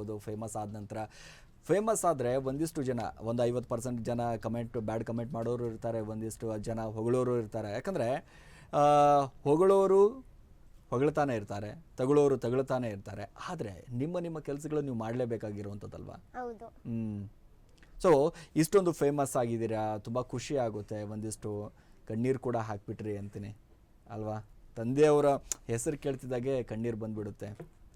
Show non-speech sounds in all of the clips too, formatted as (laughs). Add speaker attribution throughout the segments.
Speaker 1: ಆಗಿರ್ಬೋದು ಫೇಮಸ್ ಆದ ನಂತರ. ಫೇಮಸ್ ಆದರೆ ಒಂದಿಷ್ಟು ಜನ ಒಂದು ಐವತ್ತು ಪರ್ಸೆಂಟ್ ಜನ ಕಮೆಂಟ್ ಬ್ಯಾಡ್ ಕಮೆಂಟ್ ಮಾಡೋರು ಇರ್ತಾರೆ ಒಂದಿಷ್ಟು ಜನ ಹೊಗಳೋರು ಇರ್ತಾರೆ. ಯಾಕಂದರೆ ಹೊಗಳೋರು ಹೊಗಳ್ತಾನೆ ಇರ್ತಾರೆ ತಗೊಳ್ಳೋರು ತಗೊಳ್ತಾನೆ ಇರ್ತಾರೆ. ಆದರೆ ನಿಮ್ಮ ನಿಮ್ಮ ಕೆಲಸಗಳು ನೀವು ಮಾಡಲೇಬೇಕಾಗಿರುವಂಥದ್ದಲ್ವಾ?
Speaker 2: ಹೌದು.
Speaker 1: ಹ್ಮ್. ಸೊ ಇಷ್ಟೊಂದು ಫೇಮಸ್ ಆಗಿದ್ದೀರಾ ತುಂಬ ಖುಷಿ ಆಗುತ್ತೆ ಒಂದಿಷ್ಟು ಕಣ್ಣೀರು ಕೂಡ ಹಾಕ್ಬಿಟ್ರಿ ಅಂತೀನಿ. ಅಲ್ವಾ? ತಂದೆಯವರ ಹೆಸರು ಕೇಳ್ತಿದ್ದಾಗೆ ಕಣ್ಣೀರು ಬಂದ್ಬಿಡುತ್ತೆ.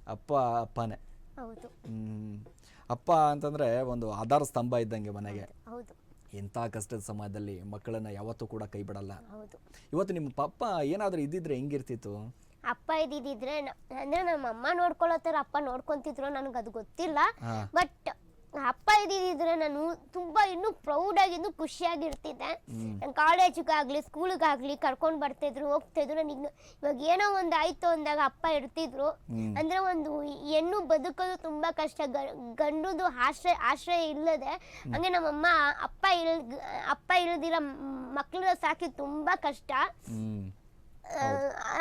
Speaker 1: ಅಪ್ಪ ಅಪ್ಪನೇ.
Speaker 2: ಹೌದು.
Speaker 1: ಹ್ಮ್. ಅಪ್ಪ ಅಂತಂದ್ರೆ ಒಂದು ಆಧಾರ ಸ್ತಂಭ ಇದ್ದಂಗೆ ಮನೆಗೆ.
Speaker 2: ಹೌದು
Speaker 1: ಎಂಥ ಕಷ್ಟದ ಸಮಯದಲ್ಲಿ ಮಕ್ಕಳನ್ನ ಯಾವತ್ತೂ ಕೂಡ ಕೈ ಬಿಡಲ್ಲ.
Speaker 2: ಹೌದು.
Speaker 1: ಇವತ್ತು ನಿಮ್ಮ ಪಪ್ಪ ಏನಾದರೂ ಇದ್ದಿದ್ರೆ ಹೆಂಗಿರ್ತಿತ್ತು?
Speaker 2: ಅಪ್ಪ ಇದ್ದಿದ್ರೆ ಅಂದ್ರೆ ನಮ್ಮ ಅಮ್ಮ ನೋಡ್ಕೊಳತ್ತಾರ ಅಪ್ಪ ನೋಡ್ಕೊಂತಿದ್ರು ನನಗೆ ಅದು ಗೊತ್ತಿಲ್ಲ.
Speaker 1: ಹಾ.
Speaker 2: ಬಟ್ ಅಪ್ಪ ಇದ್ದಿದ್ರೆ ನಾನು ತುಂಬಾ ಇನ್ನೂ ಪ್ರೌಡ್ ಆಗಿ ಇನ್ನೂ ಖುಷಿಯಾಗಿರ್ತಿದ್ದೆ. ನನ್ನ ಕಾಲೇಜಿಗಾಗ್ಲಿ ಸ್ಕೂಲಿಗಾಗ್ಲಿ ಕರ್ಕೊಂಡು ಬರ್ತಿದ್ರು ಹೋಗ್ತಿದ್ರು. ನನಗೆ ಇವಾಗ ಏನೋ ಒಂದು ಆಯ್ತು ಅಂದಾಗ ಅಪ್ಪ ಇರ್ತಿದ್ರು. ಅಂದ್ರೆ ಒಂದು ಹೆಣ್ಣು ಬದುಕೋದು ತುಂಬಾ ಕಷ್ಟ. ಗಂಡುದು ಆಶ್ರಯ ಆಶ್ರಯ ಇಲ್ಲದೆ ಹಂಗೆ ನಮ್ಮಮ್ಮ ಅಪ್ಪ ಇಲ್ ಅಪ್ಪ ಇಲ್ದಿರ ಮಕ್ಕಳನ್ನ ಸಾಕಿ ತುಂಬಾ ಕಷ್ಟ.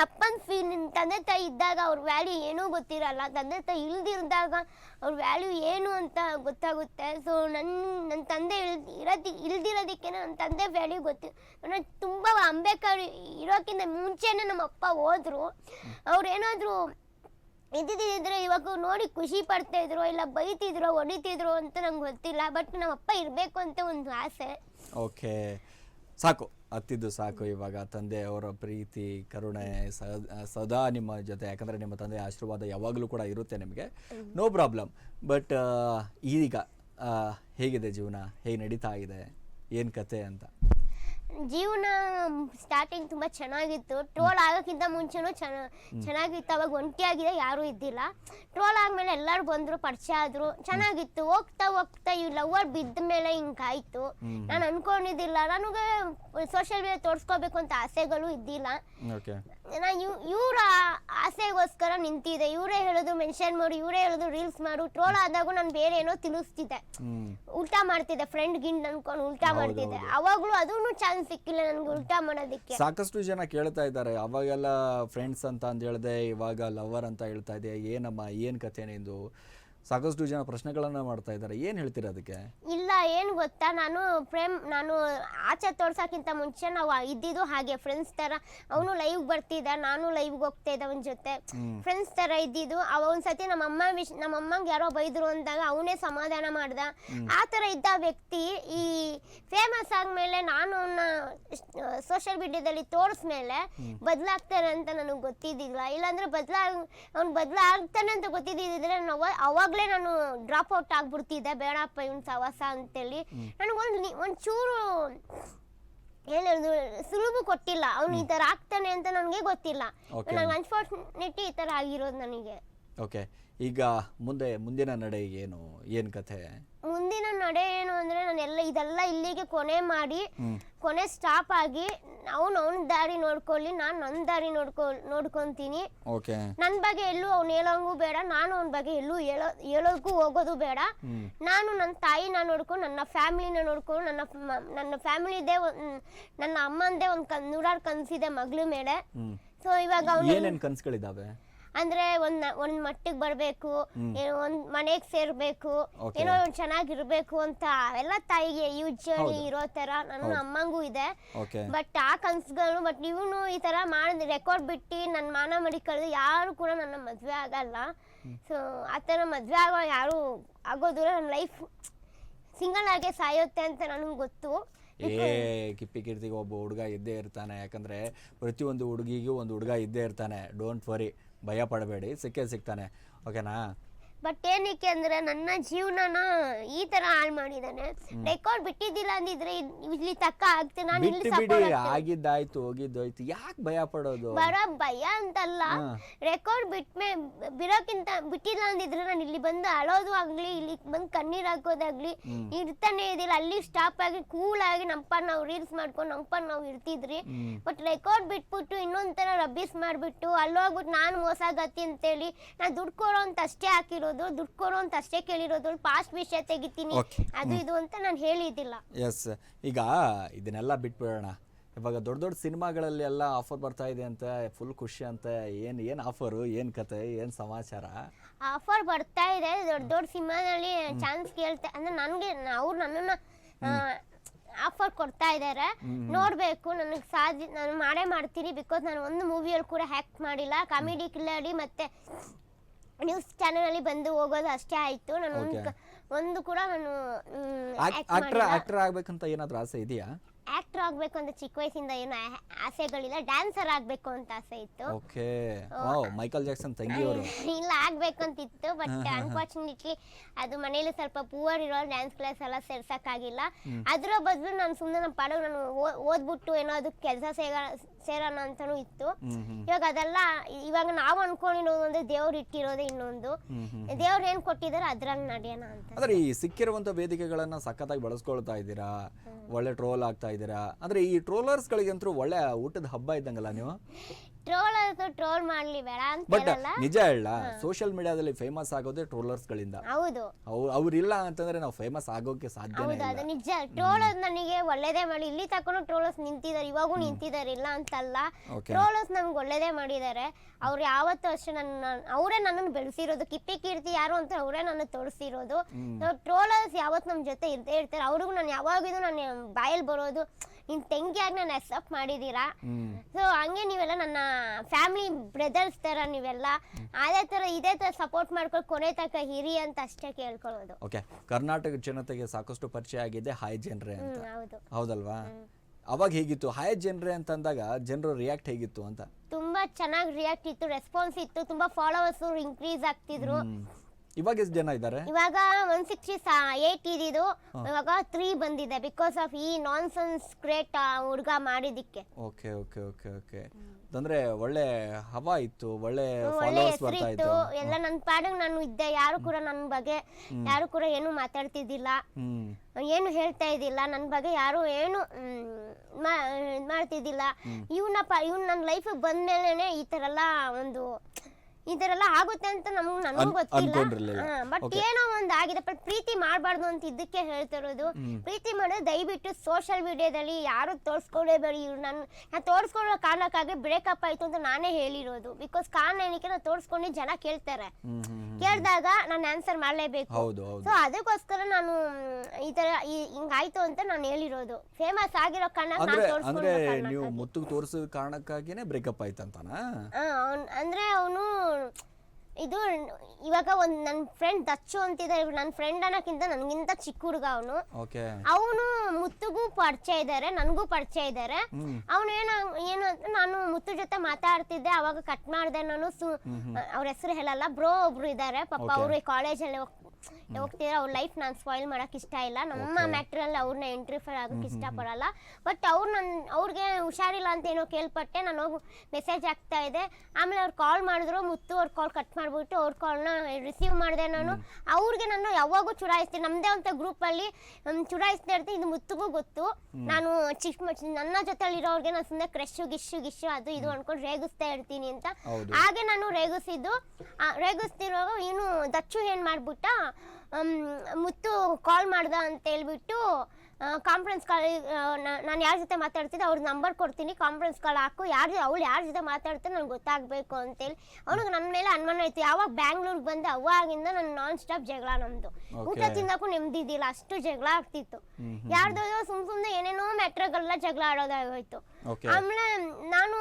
Speaker 2: ಅಪ್ಪನ ಫೀಲ್ ತಂದೆ ತಾಯಿ ಇದ್ದಾಗ ಅವ್ರ ವ್ಯಾಲ್ಯೂ ಏನೂ ಗೊತ್ತಿರಲ್ಲ. ತಂದೆ ತಾಯಿ ಇಲ್ದಿರಿದಾಗ ಅವ್ರ ವ್ಯಾಲ್ಯೂ ಏನು ಅಂತ ಗೊತ್ತಾಗುತ್ತೆ. ಸೊ ನನ್ನ ನನ್ನ ತಂದೆ ಇರೋದಿ ಇಲ್ದಿರೋದಕ್ಕೆ ನನ್ನ ತಂದೆ ವ್ಯಾಲ್ಯೂ ಗೊತ್ತಿ ನನಗೆ ತುಂಬ ಅಂಬೇಡ್ಕರ್ ಇರೋಕ್ಕಿಂತ ಮುಂಚೆನೇ ನಮ್ಮ ಅಪ್ಪ ಹೋದ್ರು. ಅವ್ರು ಏನಾದರೂ ಇದ್ದಿದ್ದಿದ್ರೆ ಇವಾಗ ನೋಡಿ ಖುಷಿ ಪಡ್ತಾ ಇದ್ರು ಇಲ್ಲ ಬೈತಿದ್ರು ಹೊಡಿತಿದ್ರು ಅಂತ ನಂಗೆ ಗೊತ್ತಿಲ್ಲ. ಬಟ್ ನಮ್ಮ ಅಪ್ಪ ಇರಬೇಕು ಅಂತ ಒಂದು ಆಸೆ.
Speaker 1: ಓಕೆ ಸಾಕು. ಹತ್ತಿದ್ದು ಸಾಕು ಇವಾಗ. ತಂದೆ ಅವರ ಪ್ರೀತಿ ಕರುಣೆ ಸ- ಸದಾ ನಿಮ್ಮ ಜೊತೆ. ಯಾಕಂದರೆ ನಿಮ್ಮ ತಂದೆ ಆಶೀರ್ವಾದ ಯಾವಾಗಲೂ ಕೂಡ ಇರುತ್ತೆ ನಿಮಗೆ. ನೋ ಪ್ರಾಬ್ಲಮ್ ಬಟ್ ಈಗ ಹೇಗಿದೆ ಜೀವನ? ಹೇಗೆ ನಡೀತಾ ಇದೆ? ಏನು ಕತೆ ಅಂತ?
Speaker 2: ಜೀವನ ಸ್ಟಾರ್ಟಿಂಗ್ ತುಂಬಾ ಚೆನ್ನಾಗಿತ್ತು. ಟ್ರೋಲ್ ಆಗೋಕ್ಕಿಂತ ಮುಂಚೆನೂ ಚೆನ್ನ ಚೆನ್ನಾಗಿತ್ತು. ಅವಾಗ ಒಂಟಿಯಾಗಿದೆ ಯಾರೂ ಇದ್ದಿಲ್ಲ. ಟ್ರೋಲ್ ಆದ್ಮೇಲೆ ಎಲ್ಲರೂ ಬಂದ್ರು ಪರಿಚಯ ಆದ್ರು. ಚೆನ್ನಾಗಿತ್ತು. ಹೋಗ್ತಾ ಹೋಗ್ತಾ ಈ ಲವರ್ ಬಿದ್ದ ಮೇಲೆ ಹಿಂಗಾಯ್ತು ನಾನು ಅನ್ಕೊಂಡಿದ್ದಿಲ್ಲ. ನನಗೆ ಸೋಷಿಯಲ್ ಮೀಡಿಯಾ ತೋರಿಸ್ಕೋಬೇಕು ಅಂತ ಆಸೆಗಳು ಇದ್ದಿಲ್ಲ. ನಾನು ಇವ್ ಇವರ ಆಸೆಗೋಸ್ಕರ ನಿಂತಿದೆ. ಇವರೇ ಹೇಳೋದು ಮೆನ್ಷನ್ ಮಾಡು ಇವರೇ ಹೇಳೋದು ರೀಲ್ಸ್ ಮಾಡು ಟ್ರೋಲ್ ಆದಾಗೂ ನಾನು ಬೇರೆ ಏನೋ ತಿಳಿಸ್ತಿದ್ದೆ ಉಲ್ಟಾ ಮಾಡ್ತಿದ್ದೆ ಫ್ರೆಂಡ್ ಗಿಂಡ್ ಅನ್ಕೊಂಡು ಉಲ್ಟಾ ಮಾಡ್ತಿದ್ದೆ. ಅವಾಗ್ಲೂ ಅದೂ ಚಾನ್ಸ್ ಸಿಕ್ಕಿಲ್ಲ ನನಗೆ ಉಲ್ಟಾ ಮಾಡೋದಕ್ಕೆ.
Speaker 1: ಸಾಕಷ್ಟು ಜನ ಕೇಳ್ತಾ ಇದ್ದಾರೆ ಅವಾಗೆಲ್ಲ ಫ್ರೆಂಡ್ಸ್ ಅಂತ ಹೇಳ್ದೆ ಇವಾಗ ಲವರ್ ಅಂತ ಹೇಳ್ತಾ ಇದೆ ಏನಮ್ಮ ಏನ್ ಕಥೆ ನಿಂದು? ಸಾಕಷ್ಟು ಜನ ಪ್ರಶ್ನೆಗಳನ್ನ ಮಾಡ್ತಾ ಇದ್ದಾರೆ. ಏನ್ ಹೇಳ್ತೀರಾ ಅದಕ್ಕೆ?
Speaker 2: ಇಲ್ಲ ಏನ್ ಗೊತ್ತಾ? ನಾನು ಪ್ರೇಮ್ ನಾನು ಆಚೆ ತೋರ್ಸಕ್ಕಿಂತ ಮುಂಚೆ ನಾವು ಇದ್ದಿದ್ದು ಹಾಗೆ. ಫ್ರೆಂಡ್ಸ್ ತರ ಅವನು ಲೈವ್ ಬರ್ತಿದ್ದ ನಾನು ಲೈವ್ಗೆ ಹೋಗ್ತಾ ಇದ್ದ ಅವನ ಜೊತೆ. ಫ್ರೆಂಡ್ಸ್ ತರ ಇದ್ದಿದ್ದು ಅವ ಒಂದ್ಸತಿ ನಮ್ಮ ಅಮ್ಮ ವಿಷ್ ನಮ್ಮ ಅಮ್ಮಂಗೆ ಯಾರೋ ಬೈದ್ರು ಅಂದಾಗ ಅವನೇ ಸಮಾಧಾನ ಮಾಡ್ದ. ಆ ತರ ಇದ್ದ ವ್ಯಕ್ತಿ ಈ ಫೇಮಸ್ ಆದ್ಮೇಲೆ ನಾನು ಅವನ್ನ ಸೋಷಿಯಲ್ ಮೀಡಿಯಾದಲ್ಲಿ ತೋರಿಸ್ಮೇಲೆ ಬದಲಾಗ್ತಾನೆ ಅಂತ ನನಗೆ ಗೊತ್ತಿದ್ದಿಲ್ಲ ಇಲ್ಲಾಂದ್ರೆ ಬದಲಾ ಅವ್ನು ಬದಲಾಗ್ತಾನೆ ಅಂತ ಗೊತ್ತಿದ್ದಿದ್ರೆ ನಾವು ಅವ ಅವಾಗಲೇ ನಾನು ಡ್ರಾಪ್ ಔಟ್ ಆಗ್ಬಿಡ್ತಿದ್ದೆ ಬೇಡಪ್ಪ ಇವ್ನ ಸವಾಸ ಅಂತೇಳಿ. ನನಗೊಂದು ಒಂಚೂರು ಏನು ಹೇಳುದು ಸುಲಭ ಕೊಟ್ಟಿಲ್ಲ. ಅವ್ನು ಈ ಥರ ಆಗ್ತಾನೆ ಅಂತ ನನಗೆ ಗೊತ್ತಿಲ್ಲ. ನಂಗೆ ಅನ್ಫಾರ್ಚುನೇಟ್ಲಿ ಈ ಥರ ಆಗಿರೋದು ನನಗೆ.
Speaker 1: ಓಕೆ ಈಗ ಮುಂದೆ ಮುಂದಿನ ನಡೆ ಏನು? ಏನು ಕಥೆ?
Speaker 2: ಮುಂದಿನ ನಡೆ ಏನು ಅಂದ್ರೆ ನಾನು ಎಲ್ಲ ಇದೆಲ್ಲ ಇಲ್ಲಿಗೆ ಕೊನೆ ಮಾಡಿ ಕೊನೆ ಸ್ಟಾಪ್ ಆಗಿ ಅವ್ನು ಅವ್ನ ದಾರಿ ನೋಡ್ಕೊಳ್ಳಿ ನಾನು ನನ್ನ ದಾರಿ ನೋಡ್ಕೊ ನೋಡ್ಕೊಂತೀನಿ.
Speaker 1: ಓಕೆ
Speaker 2: ನನ್ನ ಬಗ್ಗೆ ಎಲ್ಲೂ ಅವ್ನು ಹೇಳೋಂಗೂ ಬೇಡ ನಾನು ಅವನ ಬಗ್ಗೆ ಎಲ್ಲೂ ಹೇಳೋ ಹೇಳೋಕ್ಕೂ ಹೋಗೋದು ಬೇಡ. ನಾನು ನನ್ನ ತಾಯಿನ ನೋಡ್ಕೊಂಡು ನನ್ನ ಫ್ಯಾಮಿಲಿನ ನೋಡ್ಕೊಂಡು ನನ್ನ ನನ್ನ ಫ್ಯಾಮಿಲಿದೇ ನನ್ನ ಅಮ್ಮಂದೇ ಒಂದು ಕನ್ ನೂರಾರು ಕನಸಿದೆ ಮಗಳ ಮೇಲೆ. ಸೊ ಇವಾಗ ಅವನು
Speaker 1: ಏನೇನು ಕನಸುಗಳಿದ್ದಾವೆ
Speaker 2: ಅಂದ್ರೆ ಒಂದ್ ಒಂದ್ ಮಟ್ಟಿಗೆ ಬರ್ಬೇಕು ಏನೋ ಒಂದ್ ಮನೆಗ್ ಸೇರ್ಬೇಕು ಏನೋ ಒಂದ್ ಚೆನ್ನಾಗಿರ್ಬೇಕು ಅಂತ ಎಲ್ಲ ತಾಯಿಗೆ ಯೂಜಲಿ ಇರೋ ತರ ನನ್ನ ಅಮ್ಮಂಗೂ ಇದೆ. ಬಟ್ ಆ ಕನ್ಸುಗಳು ಬಟ್ ಇವನು ಈ ತರ ಮಾಡಿದ ರೆಕಾರ್ಡ್ ಬಿಟ್ಟು ನನ್ನ ಮಾನ ಮಡಿ ಕಳೆದು ಯಾರು ಕೂಡ ನನ್ನ ಮದ್ವೆ ಆಗಲ್ಲ. ಸೊ ಆ ತರ ಮದ್ವೆ ಆಗೋ ಯಾರು ಆಗೋದಿಲ್ಲ ನನ್ನ ಲೈಫ್ ಸಿಂಗಲ್ ಆಗಿ ಸಾಯುತ್ತೆ ಅಂತ ನನಗೆ ಗೊತ್ತು.
Speaker 1: ಏ ಕಿಪ್ಪಿ ಕಿರ್ತಿಗೆ ಒಬ್ಬ ಹುಡುಗ ಇದ್ದೇ ಇರ್ತಾನೆ. ಯಾಕಂದ್ರೆ ಪ್ರತಿಯೊಂದು ಹುಡುಗಿಗೂ ಒಂದು ಹುಡುಗ ಇದ್ದೇ ಇರ್ತಾನೆ. ಡೋಂಟ್ ವರಿ ಭಯ ಪಡಬೇಡಿ ಸಿಕ್ಕೇ ಸಿಗ್ತಾನೆ. ಓಕೆನಾ
Speaker 2: ಬಟ್ ಏನಕ್ಕೆ ಅಂದ್ರೆ ನನ್ನ ಜೀವನನ ಈ ತರ ಹಾಳು ಮಾಡಿದಾನೆ ರೆಕಾರ್ಡ್ ಬಿಟ್ಟಿದ್ದಿಲ್ಲ ಅಂದಿದ್ರೆ ಇಲ್ಲಿ ತಕ್ಕ ಆಗ್ತೀನಿ ನಾನು ಇಲ್ಲಿ
Speaker 1: ಬಿಟ್ಟು ಬಿಡಿ
Speaker 2: ಸಪೋರ್ಟ್
Speaker 1: ಆಗಿದ್ದಾಯ್ತು ಹೋಗಿದ್ದೋಯ್ತು. ಯಾಕೆ ಭಯ ಪಡೋದು?
Speaker 2: ಬರ ಭಯ ಅಂತಲ್ಲ. ರೆಕಾರ್ಡ್ ಬಿಟ್ಮೇ ಬಿರೋಕ್ಕಿಂತ ಬಿಟ್ಟಿಲ್ಲ ಅಂದಿದ್ರೆ ನಾನು ಇಲ್ಲಿ ಬಂದು ಅಳೋದು ಆಗ್ಲಿ ಇಲ್ಲಿ ಬಂದು ಕಣ್ಣೀರ್ ಹಾಕೋದಾಗ್ಲಿ ಇರ್ತಾನೆ ಇದಿಲ್ಲ ಅಲ್ಲಿ ಸ್ಟಾಪ್ ಆಗಿ ಕೂಲ್ ಆಗಿ ನಮ್ಮಪ್ಪ ನಾವು ರೀಲ್ಸ್ ಮಾಡ್ಕೊಂಡು ನಮ್ಮಪ್ಪ ನಾವು ಇರ್ತಿದ್ರಿ. ಬಟ್ ರೆಕಾರ್ಡ್ ಬಿಟ್ಬಿಟ್ಟು ಇನ್ನೊಂಥರ ರಬ್ಬೀಸ್ ಮಾಡ್ಬಿಟ್ಟು ಅಲ್ಲೋಗ್ಬಿಟ್ಟು ನಾನು ಮೋಸ ಗತಿ ಅಂತೇಳಿ ನಾನು ದುಡ್ಡು ಕೊಡೋ ಅಂತ ಅಷ್ಟೇ ಹಾಕಿರೋದು. ದುಡ್ಡು ಕೊಡು ಅಂತ ಅಷ್ಟೇ ಕೇಳಿರೋದು ಪಾಸ್ಟ್ ವಿಷಯ ತೆಗಿತೀನಿ.
Speaker 1: Okay.
Speaker 2: ಅದು ಇದು ಅಂತ ನಾನು ಹೇಳಿದ್ದಿಲ್ಲ
Speaker 1: ಎಸ್ ಈಗ ಇದನ್ನೆಲ್ಲ ಬಿಟ್ಬಿಡೋಣ. ಇವಾಗ ದೊಡ್ಡ ದೊಡ್ಡ ಸಿನಿಮಾಗಳಲ್ಲಿ ಎಲ್ಲ ಆಫರ್ ಬರ್ತಾ ಇದೆ ಅಂತ ಫುಲ್ ಖುಷಿ ಅಂತ. ಏನು ಏನು ಆಫರು ಏನು ಕತೆ ಏನು ಸಮಾಚಾರ?
Speaker 2: ಆಫರ್ ಬರ್ತಾ ಇದೆ ದೊಡ್ಡ ದೊಡ್ಡ ಸಿನಿಮಾದಲ್ಲಿ ಚಾನ್ಸ್ ಕೇಳ್ತಾ ಅಂದ್ರೆ ನನಗೆ ಅವ್ರು ನನ್ನನ್ನ ಆಫರ್ ಕೊಡ್ತಾ ಇದ್ದಾರೆ ನೋಡ್ಬೇಕು ನನಗೆ ಸಾಧ್ಯ ನಾನು ಮಾಡೇ ಮಾಡ್ತೀನಿ ಬಿಕಾಸ್ ನಾನು ಒಂದು ಮೂವಿಯಲ್ಲಿ ಕೂಡ ಹ್ಯಾಕ್ ಮಾಡಿಲ್ಲ. ಕಾಮಿಡಿ ಕಿಲ್ಲಡಿ ಮತ್ತೆ ನ್ಯೂಸ್ ಚಾನೆಲ್ ಅಲ್ಲಿ ಬಂದು ಹೋಗೋದು ಅಷ್ಟೇ ಆಯ್ತು. ನಾನು ಒಂದು ಕೂಡ ನಾನು
Speaker 1: ಆಕ್ಟರ್ ಆಕ್ಟರ್ ಆಗ್ಬೇಕಂತ ಏನಾದರೂ ಆಸೆ ಇದೆಯಾ?
Speaker 2: ಆಕ್ಟರ್ ಆಗ್ಬೇಕು ಅಂತ ಚಿಕ್ಕ ವಯಸ್ಸಿಂದ ಏನು ಆ- ಆಸೆಗಳಿಲ್ಲ. ಡ್ಯಾನ್ಸರ್ ಆಗ್ಬೇಕು ಅಂತ ಆಸೆ ಇತ್ತು.
Speaker 1: Okay wow Michael Jackson ತಂಗಿಯವರು. (laughs)
Speaker 2: ಇಲ್ಲ ಆಗ್ಬೇಕು ಅಂತಿತ್ತು ಬಟ್ ಅನ್ಫಾರ್ಚುನೇಟ್ಲಿ ಅದು ಮನೇಲಿ ಸ್ವಲ್ಪ ಪೂವರ್ ಇರೋ ಡ್ಯಾನ್ಸ್ ಕ್ಲಾಸ್ ಎಲ್ಲ ಸೇರ್ಸಕ್ಕಾಗಿಲ್ಲ. ಅದರ ಬದಲು ನಾನು ಸುಮ್ಮನೆ ನಮ್ಮ ಪಾಡೋ ನಾನು ಓ- ಓದ್ಬಿಟ್ಟು ಏನೋ ಅದಕ್ಕೆ ಕೆಲಸ ಸೇರ ಸೇರೋಣ ಅಂತಾನು ಇತ್ತು. ಇವಾಗ ಅದೆಲ್ಲ ಇವಾಗ ನಾವು ಅನ್ಕೊಂಡಿರೋದು ಅಂದ್ರೆ ದೇವ್ರು ಇಟ್ಟಿರೋದೇ ಇನ್ನೊಂದು. ದೇವ್ರ ಏನ್ ಕೊಟ್ಟಿದಾರೆ ಅದ್ರಲ್ಲಿ ನಡೆಯೋಣ ಅಂತ.
Speaker 1: ಅಂದ್ರೆ ಈ ಸಿಕ್ಕಿರುವಂತ ವೇದಿಕೆಗಳನ್ನ ಸಖತ್ತಾಗಿ ಬಳಸ್ಕೊಳ್ತಾ ಇದ್ದೀರಾ? ಒಳ್ಳೆ ಟ್ರೋಲ್ ಆಗ್ತಾ ಇದ್ದೀರಾ? ಅಂದ್ರೆ ಈ ಟ್ರೋಲರ್ಸ್ ಗಳಿಗಂತೂ ಒಳ್ಳೆ ಊಟದ ಹಬ್ಬ ಇದ್ದಂಗಲ್ಲ ನೀವು?
Speaker 2: ಟ್ರೋಲ್ ಅಂತೂ ಟ್ರೋಲ್ ಮಾಡ್ಲಿ ಬೇಡ ಅಂತ
Speaker 1: ಬಟ್
Speaker 2: ಹೇಳಲ್ಲ.
Speaker 1: ನಿಜ ಹೇಳ ಸೋಷಿಯಲ್ ಮೀಡಿಯಾದಲ್ಲಿ ಫೇಮಸ್ ಆಗೋದೇ ಟ್ರೋಲರ್ಸ್ ಗಳಿಂದ.
Speaker 2: ಹೌದು.
Speaker 1: ಅವ್ರು ಅವ್ರಿಲ್ಲ ಅಂತಂದ್ರೆ ನಾವು ಫೇಮಸ್ ಆಗೋಕೆ ಸಾಧ್ಯನೇ
Speaker 2: ಹೌದು
Speaker 1: ಇಲ್ಲ.
Speaker 2: ಅದು ನಿಜ ಟ್ರೋಲರ್ಸ್ ನನಗೆ ಒಳ್ಳೇದೇ ಮಾಡಿ ಇಲ್ಲಿ ತಕೊಂಡು ಟ್ರೋಲರ್ಸ್ ನಿಂತಿದ್ದಾರೆ ಇವಾಗೂ ನಿಂತಿದ್ದಾರೆ ಇಲ್ಲ ಅಂತಲ್ಲ.
Speaker 1: Okay.
Speaker 2: ಟ್ರೋಲರ್ಸ್ ನಮ್ಗೆ ಒಳ್ಳೇದೇ ಮಾಡಿದ್ದಾರೆ. ಅವ್ರು ಯಾವತ್ತೂ ಅಷ್ಟೇ ನನ್ನ ಅವರೇ ನನ್ನನ್ನು ಬೆಳೆಸಿರೋದು ಕಿಪ್ಪಿ ಕೀರ್ತಿ ಯಾರು ಅಂತ ಅವರೇ ನನ್ನ ತೋರಿಸಿರೋದು. ಟ್ರೋಲರ್ಸ್ ಯಾವತ್ತು ನಮ್ಮ ಜೊತೆ ಇರ್ದೇ ಇರ್ತಾರೆ ಅವ್ರಿಗೂ ನಾನು ಯಾವಾಗಿದ್ದು ನಾನು ಬಾಯಲ್ಲಿ ಬರೋದು. ನಿನ್ ತಂಗಿಯಾಗಿ ನಾನು ಅಕ್ಸೆಪ್ಟ್ ಮಾಡಿದ್ದೀರಾ? ಸೊ ಹಂಗೆ ನೀವೆಲ್ಲ ನನ್ನ ಫ್ಯಾಮಿಲಿ ಬ್ರದರ್ಸ್ ತರ ನೀವೆಲ್ಲ ಅದೇ ತರ ಇದೇ ತರ ಸಪೋರ್ಟ್ ಮಾಡ್ಕೊಂಡು ಕೊನೆ ತನಕ ಹಿರಿ ಅಂತ ಅಷ್ಟೇ ಕೇಳ್ಕೊಳ್ಳೋದು.
Speaker 1: ಓಕೆ ಕರ್ನಾಟಕ ಜನತೆಗೆ ಸಾಕಷ್ಟು ಪರಿಚಯ ಆಗಿದೆ ಹಾಯ್ ಜನರೇ ಅಂತ.
Speaker 2: ಹ್ಮ್ ಹೌದು.
Speaker 1: ಹೌದಲ್ವಾ? ಅವಾಗ ಹೇಗಿತ್ತು? ಹಾಯ್ ಜನರೇ ಅಂತ ಅಂದಾಗ ಜನರು ರಿಯಾಕ್ಟ್ ಹೇಗಿತ್ತು ಅಂತ?
Speaker 2: ತುಂಬಾ ಚೆನ್ನಾಗಿ ರಿಯಾಕ್ಟ್ ಇತ್ತು ರೆಸ್ಪಾನ್ಸ್ ಇತ್ತು ತುಂಬಾ ಫಾಲೋವರ್ಸ್ ಇನ್ಕ್ರೀಸ್ ಆಗ್ತಿದ್ರು.
Speaker 1: ಹ್ಮ್. ಇವಾಗ ಎಷ್ಟು ಜನ ಇದ್ದಾರೆ?
Speaker 2: ಇವಾಗ ಒನ್ ಸಿಕ್ಸ್ಟಿ ಏಟ್ ಇದ್ದಿದ್ದು ಇವಾಗ ತ್ರೀ ಬಂದಿದೆ ಬಿಕಾಸ್ ಆಫ್ ಈ ನಾನ್ಸೆನ್ಸ್ ಕ್ರೇಟ್ ಹುಡುಗ ಮಾಡಿದ್ದಕ್ಕೆ.
Speaker 1: ಓಕೆ ಓಕೆ ಓಕೆ ಓಕೆ ಅಂದ್ರೆ ಒಳ್ಳೆ ಹವಾ ಇತ್ತು ಒಳ್ಳೆ
Speaker 2: ಒಳ್ಳೆ
Speaker 1: ಫಾಲೋವರ್ಸ್
Speaker 2: ಹೆಸರು
Speaker 1: ಬರ್ತಾ
Speaker 2: ಇತ್ತು.
Speaker 1: ಇತ್ತು.
Speaker 2: ಎಲ್ಲ ನನ್ನ ಪಾಡಿಗೆ ನಾನು ಇದ್ದೆ. ಯಾರು ಕೂಡ ನನ್ನ ಬಗ್ಗೆ ಯಾರು ಕೂಡ ಏನು ಮಾತಾಡ್ತಿದ್ದಿಲ್ಲ.
Speaker 1: ಹ್ಮ್.
Speaker 2: ಏನು ಹೇಳ್ತಾ ಇದ್ದಿಲ್ಲ. ನನ್ನ ಬಗ್ಗೆ ಯಾರು ಏನು ಮ್, ಮಾ- ಇದ್ ಮಾಡ್ತಿದ್ದಿಲ್ಲ. ಇವನಪ್ಪ ಇವ್ನು ನನ್ನ ಲೈಫಿಗೆ ಬಂದ್ಮೇಲೆ ಈ ತರ ಎಲ್ಲ ಒಂದು ಈ ತರ ಎಲ್ಲ ಆಗುತ್ತೆ ಅಂತ ನಮ್ಗೆ ನನಗೂ. ಗೊತ್ತಿಲ್ಲ. ಬಟ್ ಏನೋ ಒಂದು ಆಗಿದೆ. ಬಟ್ ಪ್ರೀತಿ ಮಾಡಬಾರ್ದು ಅಂತ ಇದಕ್ಕೆ ಹೇಳ್ತಿರೋದು ಪ್ರೀತಿ ಮಾಡೋದು ದಯವಿಟ್ಟು ಸೋಷಿಯಲ್ ಮೀಡಿಯಾದಲ್ಲಿ ಯಾರು ತೋರಿಸ್ಕೊಳ್ಳೇಬೇಡಿ ಇವ್ರು ನನ್ನ ನಾನು ತೋರಿಸ್ಕೊಳ್ಳೋ ಕಾರಣಕ್ಕಾಗಿ ಬ್ರೇಕಪ್ ಆಯ್ತು ಅಂತ ನಾನೇ ಹೇಳಿರೋದು. ಬಿಕಾಸ್ ಕಾರಣ ಏನಕ್ಕೆ ನಾನು ತೋರಿಸ್ಕೊಂಡು ಜನ ಕೇಳ್ತಾರೆ. ಕೇಳಿದಾಗ ನಾನು ಆನ್ಸರ್ ಮಾಡಲೇಬೇಕು. ಸೊ ಅದಕ್ಕೋಸ್ಕರ ನಾನು ಈ ತರ ಹಿಂಗಾಯ್ತು ಅಂತ ನಾನು ಹೇಳಿರೋದು. ಫೇಮಸ್ ಆಗಿರೋ ಕಾರಣ ನಾನು ತೋರಿಸ್ಕೊಂಡು
Speaker 1: ನೀವು ಮುತ್ತು ತೋರಿಸೋ ಕಾರಣಕ್ಕಾಗಿನೇ ಬ್ರೇಕಪ್ ಆಯ್ತಂತಾನಾ?
Speaker 2: ಅಂದ್ರೆ ಅವನು ಇದು ಇವಾಗ ಒಂದ್ ನನ್ನ ಫ್ರೆಂಡ್ ದಚ್ಚು ಅಂತಿದ್ದಾರೆ ನನ್ನ ಫ್ರೆಂಡ್ ಅನ್ನೋಕ್ಕಿಂತ ನನಗಿಂತ ಚಿಕ್ಕ ಹುಡುಗ ಅವನು.
Speaker 1: ಓಕೆ.
Speaker 2: ಅವನು ಮುತ್ತುಗೂ ಪರಿಚಯ ಇದ್ದಾರೆ ನನಗೂ ಪರಿಚಯ ಇದ್ದಾರೆ ಅವನು ಏನು ಏನು ಅಂದ್ರೆ ನಾನು ಮುತ್ತು ಜೊತೆ ಮಾತಾಡ್ತಿದ್ದೆ ಅವಾಗ ಕಟ್ ಮಾಡಿದೆ ನಾನು ಸು ಅವ್ರ ಹೆಸರು ಹೇಳಲ್ಲ. ಬ್ರೋ ಒಬ್ರು ಇದ್ದಾರೆ ಪಾಪ. ಅವರು ಕಾಲೇಜಲ್ಲಿ ಹೋಗ್ತಿದ್ದಾರೆ ಅವ್ರ ಲೈಫ್ ನಾನು ಸ್ಪಾಯಿಲ್ ಮಾಡೋಕೆ ಇಷ್ಟ ಇಲ್ಲ. ನಮ್ಮ ಮ್ಯಾಟ್ರಲ್ಲಿ ಅವ್ರನ್ನ ಎಂಟ್ರಿಫರ್ ಆಗೋಕೆ ಇಷ್ಟಪಡಲ್ಲ. ಬಟ್ ಅವ್ರು ನನ್ನ ಅವ್ರಿಗೆ ಹುಷಾರಿಲ್ಲ ಅಂತ ಏನೋ ಕೇಳ್ಪಟ್ಟೆ ನಾನು ಹೋಗಿ ಮೆಸೇಜ್ ಆಗ್ತಾ ಇದೆ ಆಮೇಲೆ ಅವ್ರು ಕಾಲ್ ಮಾಡಿದ್ರು ಮುತ್ತು ಅವ್ರ ಕಾಲ್ ಕಟ್ ಮಾಡಿಬಿಟ್ಟು ಅವ್ರ ಕಾಲ್ನ ರಿಸೀವ್ ಮಾಡಿದೆ ನಾನು. ಅವ್ರಿಗೆ ನಾನು ಯಾವಾಗೂ ಚುಡಾಯಿಸ್ತೀನಿ ನಮ್ಮದೇ ಅಂತ ಗ್ರೂಪಲ್ಲಿ ಚುಡಾಯಿಸ್ತಾ ಇರ್ತೀನಿ. ಇದು ಮುತ್ತುಗೂ ಗೊತ್ತು. ನಾನು ಚಿಕ್ಕ ನನ್ನ ಜೊತೆಲಿರೋರ್ಗೆ ನಾನು ಸುಮ್ಮನೆ ಕ್ರಶು ಗಿಶು ಗಿಶು ಅದು ಇದು ಅನ್ಕೊಂಡು ರೇಗಿಸ್ತಾ ಇರ್ತೀನಿ ಅಂತ. ಹಾಗೆ ನಾನು ರೇಗಿಸಿದ್ದು. ರೇಗಿಸ್ತಿರುವಾಗ ಇವನು ದಚ್ಚು ಏನ್ ಮಾಡ್ಬಿಟ್ಟ ಮುತ್ತು ಕಾಲ್ ಮಾಡ್ದ ಅಂತ ಹೇಳ್ಬಿಟ್ಟು ಕಾನ್ಫರೆನ್ಸ್ ಕಾಲ್ ನಾನು ಯಾರ ಜೊತೆ ಮಾತಾಡ್ತಿದ್ದೆ ಅವ್ರ ನಂಬರ್ ಕೊಡ್ತೀನಿ ಕಾನ್ಫರೆನ್ಸ್ ಕಾಲ್ ಹಾಕು. ಯಾರು ಅವಳು ಯಾರ ಜೊತೆ ಮಾತಾಡ್ತಾರೆ ನನಗೆ ಗೊತ್ತಾಗಬೇಕು ಅಂತೇಳಿ ಅವನಿಗೆ ನನ್ನ ಮೇಲೆ ಅನುಮಾನ ಆಯಿತು ಯಾವಾಗ ಬ್ಯಾಂಗ್ಳೂರ್ಗೆ ಬಂದೆ ಅವಾಗಿಂದ ನಾನು ನಾನ್ ಸ್ಟಾಪ್ ಜಗಳ
Speaker 1: ನಮ್ಮದು
Speaker 2: ಊಟ ತಿನ್ನಕ್ಕೂ ನೆಮ್ಮದಿದ್ದಿಲ್ಲ ಅಷ್ಟು ಜಗಳ ಆಗ್ತಿತ್ತು. ಯಾರ್ದೋ ಸುಮ್ ಸುಮ್ಮನೆ ಏನೇನೋ ಮ್ಯಾಟ್ರಗಳೆಲ್ಲ ಜಗಳ ಆಡೋದಾಗೋಯ್ತು ಆಮೇಲೆ ನಾನು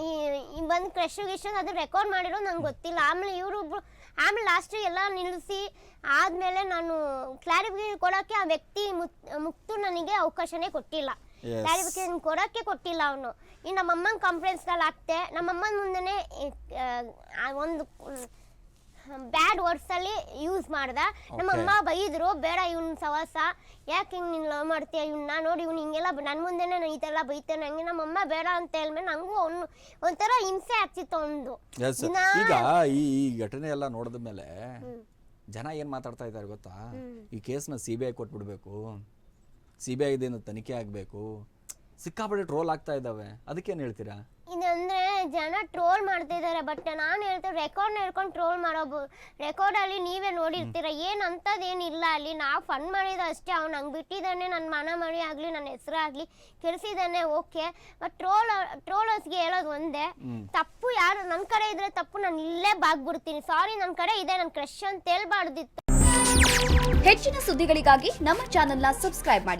Speaker 2: ಈ ಈ ಬಂದು ಕ್ರಶ್ ಗಿಶ್ ಅದು ರೆಕಾರ್ಡ್ ಮಾಡಿರೋ ನಂಗೆ ಗೊತ್ತಿಲ್ಲ. ಆಮೇಲೆ ಇವರೊಬ್ರು ಆಮೇಲೆ ಲಾಸ್ಟ್ ಎಲ್ಲ ನಿಲ್ಲಿಸಿ ಆದ್ಮೇಲೆ ನಾನು ಕ್ಲಾರಿಫಿಕೇಶನ್ ಕೊಡೋಕ್ಕೆ ಆ ವ್ಯಕ್ತಿ ಮುಕ್ತು ನನಗೆ ಅವಕಾಶನೇ ಕೊಟ್ಟಿಲ್ಲ. ಕ್ಲಾರಿಫಿಕೇಶನ್ ಕೊಡೋಕ್ಕೆ ಕೊಟ್ಟಿಲ್ಲ ಅವನು. ಇನ್ನು ನಮ್ಮಮ್ಮನ ಕಾನ್ಫರೆನ್ಸ್ನಲ್ಲಿ ಹಾಕ್ತೆ ನಮ್ಮಮ್ಮನ ಮುಂದೆನೇ ಒಂದು ಬ್ಯಾಡ್ ವರ್ಡ್ಸಲ್ಲಿ ಯೂಸ್ ಮಾಡ್ದ. ನಮ್ಮಮ್ಮ ಬೈದ್ರು ಬೇಡ ಇವ್ನ ಸವಾಸ. ಯಾಕೆ ಹಿಂಗೆ ನೀನು ಲವ್ ಮಾಡ್ತೀಯ ಇವ್ನ? ನೋಡಿ ಇವ್ನು ಹಿಂಗೆಲ್ಲ ನನ್ನ ಮುಂದೆನೇ ನಾನು ಈ ಥರ ಬೈತೇನೆ. ಹಂಗೆ ನಮ್ಮ ಅಮ್ಮ ಬೇಡ ಅಂತ ಹೇಳ್ಮೇಲೆ ನಂಗೂ ಅವ್ನು ಒಂಥರ ಹಿಂಸೆ ಆಗ್ತಿತ್ತು ಅವನದು.
Speaker 1: ಎಸ್ ಈಗ ಈ ಈ ಘಟನೆ ಎಲ್ಲ ನೋಡಿದ ಮೇಲೆ ಜನ ಏನ್ ಮಾತಾಡ್ತಾ ಇದ್ದಾರೆ ಗೊತ್ತಾ? ಈ ಕೇಸ್ನ ಸಿ ಬಿ ಐ ಕೊಟ್ಬಿಡ್ಬೇಕು. ಸಿ ಬಿ ಐದಿಂದ ತನಿಖೆ ಆಗಬೇಕು. ಸಿಕ್ಕಾಪಟ್ಟೆ ಟ್ರೋಲ್ ಆಗ್ತಾ ಇದ್ದಾವೆ. ಅದಕ್ಕೇನು ಹೇಳ್ತೀರಾ?
Speaker 2: ಇದಂದ್ರೆ ಜನ ಟ್ರೋಲ್ ಮಾಡ್ತಿದ್ದಾರೆ ಬಟ್ ನಾನು ಹೇಳ್ತೇವೆ ರೆಕಾರ್ಡ್ ಹೇಳ್ಕೊಂಡು ಟ್ರೋಲ್ ಮಾಡೋ ರೆಕಾರ್ಡ್ ಅಲ್ಲಿ ನೀವೇ ನೋಡಿರ್ತೀರ ಏನು ಅಂತದೇನಿಲ್ಲ ಅಲ್ಲಿ. ನಾವು ಫನ್ ಮಾಡಿದ ಅಷ್ಟೇ ಅವ್ನು ಹಂಗೆ ಬಿಟ್ಟಿದ್ದಾನೆ ನನ್ನ ಮನ ಮರಿ ಆಗಲಿ ನನ್ನ ಹೆಸರು ಆಗ್ಲಿ ಕೆಲ್ಸಿದ್ದಾನೆ ಓಕೆ ಬಟ್ ಟ್ರೋಲ್ ಟ್ರೋಲರ್ಸ್ಗೆ ಹೇಳೋದು ಒಂದೇ ತಪ್ಪು ಯಾರು ನನ್ನ ಕಡೆ ಇದ್ರೆ ತಪ್ಪು ನಾನು ಇಲ್ಲೇ ಬಾಗ್ಬಿಡ್ತೀನಿ. ಸಾರಿ ನನ್ನ ಕಡೆ ಇದೆ ನನ್ನ ಕ್ರಶ್ ಅಂತ ಹೇಳ್ಬಾರ್ದಿತ್ತು.
Speaker 3: ಹೆಚ್ಚಿನ ಸುದ್ದಿಗಳಿಗಾಗಿ ನಮ್ಮ ಚಾನೆಲ್ನ ಸಬ್ಸ್ಕ್ರೈಬ್ ಮಾಡಿ.